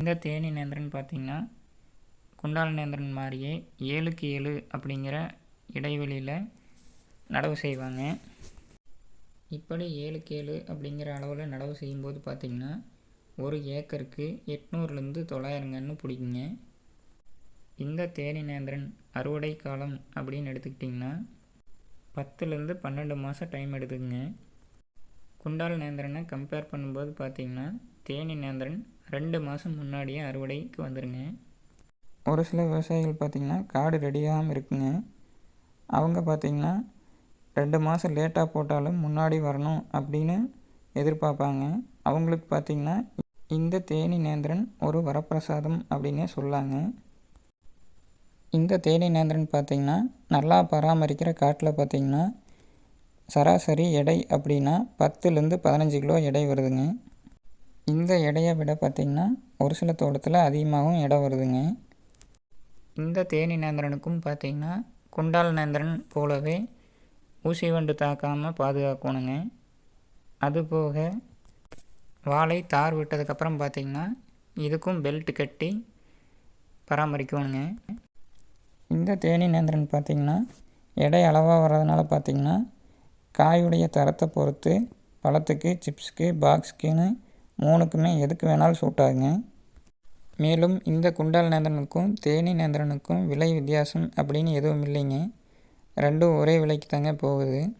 இந்த தேனி நேந்திரன் பார்த்திங்கன்னா குண்டால நேந்திரன் மாதிரியே ஏழுக்கு ஏழு அப்படிங்கிற இடைவெளியில் நடவு செய்வாங்க. இப்படி ஏழுக்கு ஏழு அப்படிங்கிற அளவில் நடவு செய்யும்போது பார்த்திங்கன்னா ஒரு ஏக்கருக்கு எட்நூறுலேருந்து தொள்ளாயிரங்கன்னு பிடிக்குங்க. இந்த தேனி நேந்திரன் அறுவடை காலம் அப்படின்னு எடுத்துக்கிட்டிங்கன்னா பத்துலேருந்து பன்னெண்டு மாதம் டைம் எடுத்துக்குங்க குண்டால் நேந்திரனை கம்பேர் பண்ணும்போது பார்த்திங்கன்னா தேனி நேந்திரன் ரெண்டு மாதம் முன்னாடியே அறுவடைக்கு வந்துடுங்க ஒரு சில விவசாயிகள் பார்த்திங்கன்னா காடு ரெடியாகாமல் இருக்குங்க. அவங்க பார்த்திங்கன்னா ரெண்டு மாதம் லேட்டாக போட்டாலும் முன்னாடி வரணும் அப்படின்னு எதிர்பார்ப்பாங்க. அவங்களுக்கு பார்த்திங்கன்னா இந்த தேனி நேந்திரன் ஒரு வரப்பிரசாதம் அப்படின்னே சொல்லாங்க. இந்த தேனி நேந்திரன் பார்த்திங்கன்னா நல்லா பராமரிக்கிற காட்டில் பார்த்திங்கன்னா சராசரி எடை அப்படின்னா பத்துலேருந்து பதினஞ்சு கிலோ எடை வருதுங்க. இந்த எடையை விட பார்த்திங்கன்னா ஒரு சில தோட்டத்தில் அதிகமாகவும் எடை வருதுங்க. இந்த தேனி நேந்திரனுக்கும் பார்த்திங்கன்னா குண்டால் நேந்திரன் போலவே ஊசி வண்டு தாக்காமல் பாதுகாக்கணுங்க. அதுபோக வாழை தார் விட்டதுக்கப்புறம் பார்த்திங்கன்னா இதுக்கும் பெல்ட் கட்டி பராமரிக்கணுங்க. இந்த தேனி நேந்திரன் பார்த்திங்கன்னா எடை அளவாக வர்றதுனால பார்த்திங்கன்னா காயுடைய தரத்தை பொறுத்து பழத்துக்கு சிப்ஸுக்கு பாக்ஸுக்குன்னு மூணுக்குமே எதுக்கு வேணாலும் சூட் ஆகுங்க. மேலும் இந்த குண்டால் நேந்திரனுக்கும் தேனி நேந்திரனுக்கும் விலை வித்தியாசம் அப்படின்னு எதுவும் இல்லைங்க. ரெண்டும் ஒரே விலைக்கு தாங்க போகுது.